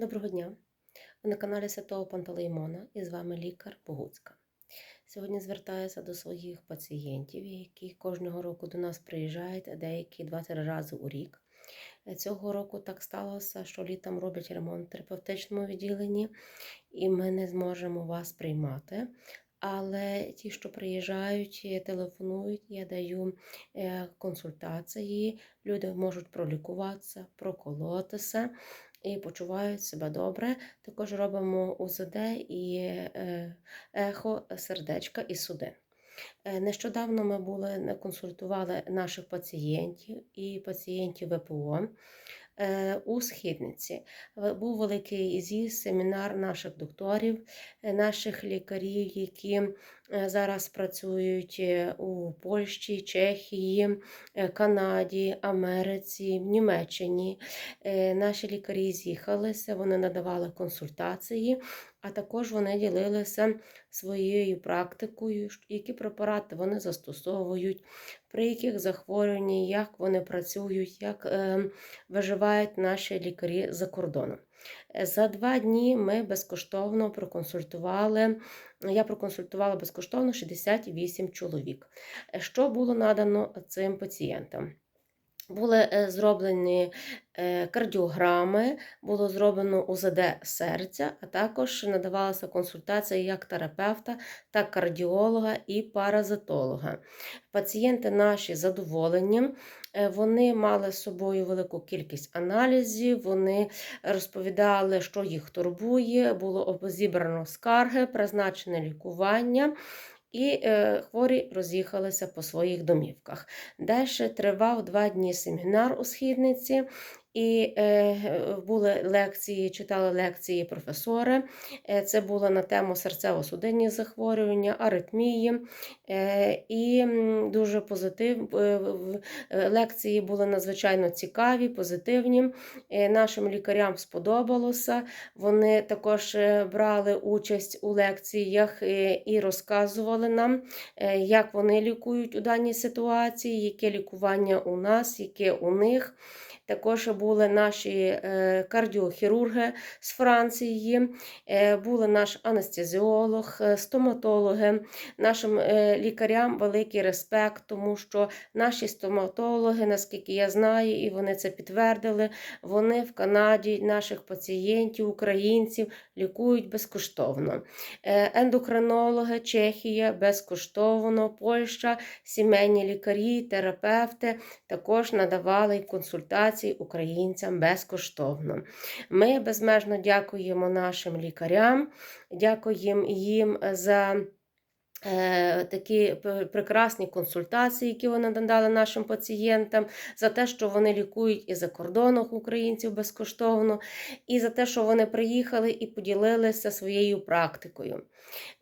Доброго дня! Ви на каналі Святого Пантелеймона і з вами лікар Богуцька. Сьогодні звертаюся до своїх пацієнтів, які кожного року до нас приїжджають, деякі 2-3 рази у рік. Цього року так сталося, що літом роблять ремонт в терапевтичному відділенні, і ми не зможемо вас приймати. Але ті, що приїжджають, телефонують, я даю е, консультації, люди можуть пролікуватися, проколотися і почувають себе добре. Також робимо УЗД і е, ехо сердечка і судин. Е, Нещодавно ми були консультували наших пацієнтів і пацієнтів ВПО е, у східниці. Був великий з'їзд, семінар наших докторів, наших лікарів, які зараз працюють е, у Польщі, Чехії, е, Канаді, Америці, Німеччині. Е, Наші лікарі з'їхалися, вони надавали консультації, а також вони ділилися своєю практикою, які препарати вони застосовують, при яких захворюваннях, як вони працюють, як е, виживають наші лікарі за кордоном. Е, За два дні ми безкоштовно проконсультували. Я проконсультувала безкоштовно 68 чоловік. Е, Що було надано цим пацієнтам? Були е, зроблені е, кардіограми, було зроблено УЗД серця, а також надавалася консультація як терапевта, так кардіолога і паразитолога. Пацієнти наші задоволені, е, вони мали з собою велику кількість аналізів, вони розповідали, що їх турбує, було зібрано скарги, призначене лікування. І е, хворі роз'їхалися по своїх домівках. Далі тривав два дні семінар у східниці, і е, були лекції, читали лекції професори. Е, це було на тему серцево-судинні захворювання, аритмії. Е, і дуже позитив. е, е, Лекції були надзвичайно цікаві, позитивні. Нашим лікарям сподобалося. Вони також брали участь у лекціях і розказували нам, як вони лікують у даній ситуації, яке лікування у нас, яке у них. Також були наші е, кардіохірурги з Франції, е, були наш анестезіолог, е, стоматологи. Нашим лікарям великий респект, тому що наші стоматологи, наскільки я знаю, і вони це підтвердили, вони в Канаді наших пацієнтів, українців лікують безкоштовно. Ендокринологи, Чехія безкоштовно, Польща, сімейні лікарі, терапевти також надавали консультації українцям безкоштовно. Ми безмежно дякуємо нашим лікарям, дякуємо їм за. Е, Такі прекрасні консультації, які вони надали нашим пацієнтам, за те, що вони лікують і за кордоном українців безкоштовно, і за те, що вони приїхали і поділилися своєю практикою.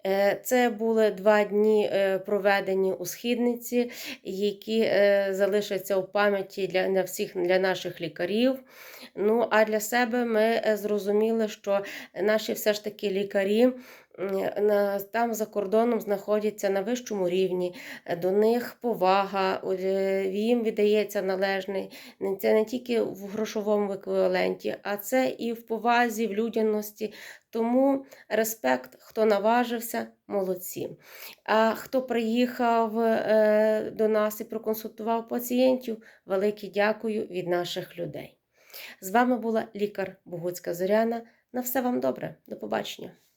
Е, Це були два дні е, проведені у східниці, які залишаться у пам'яті для, для всіх для наших лікарів. Ну а для себе ми зрозуміли, що наші все ж таки лікарі. На- Там за кордоном знаходяться на вищому рівні, е, до них повага, е, їм віддається належний. Це не тільки в грошовому еквіваленті, а це і в повазі, в людяності. Тому респект, хто наважився, молодці. А хто приїхав е, до нас і проконсультував пацієнтів, велике дякую від наших людей. З вами була лікар Богуцька Зоряна. На все вам добре. До побачення.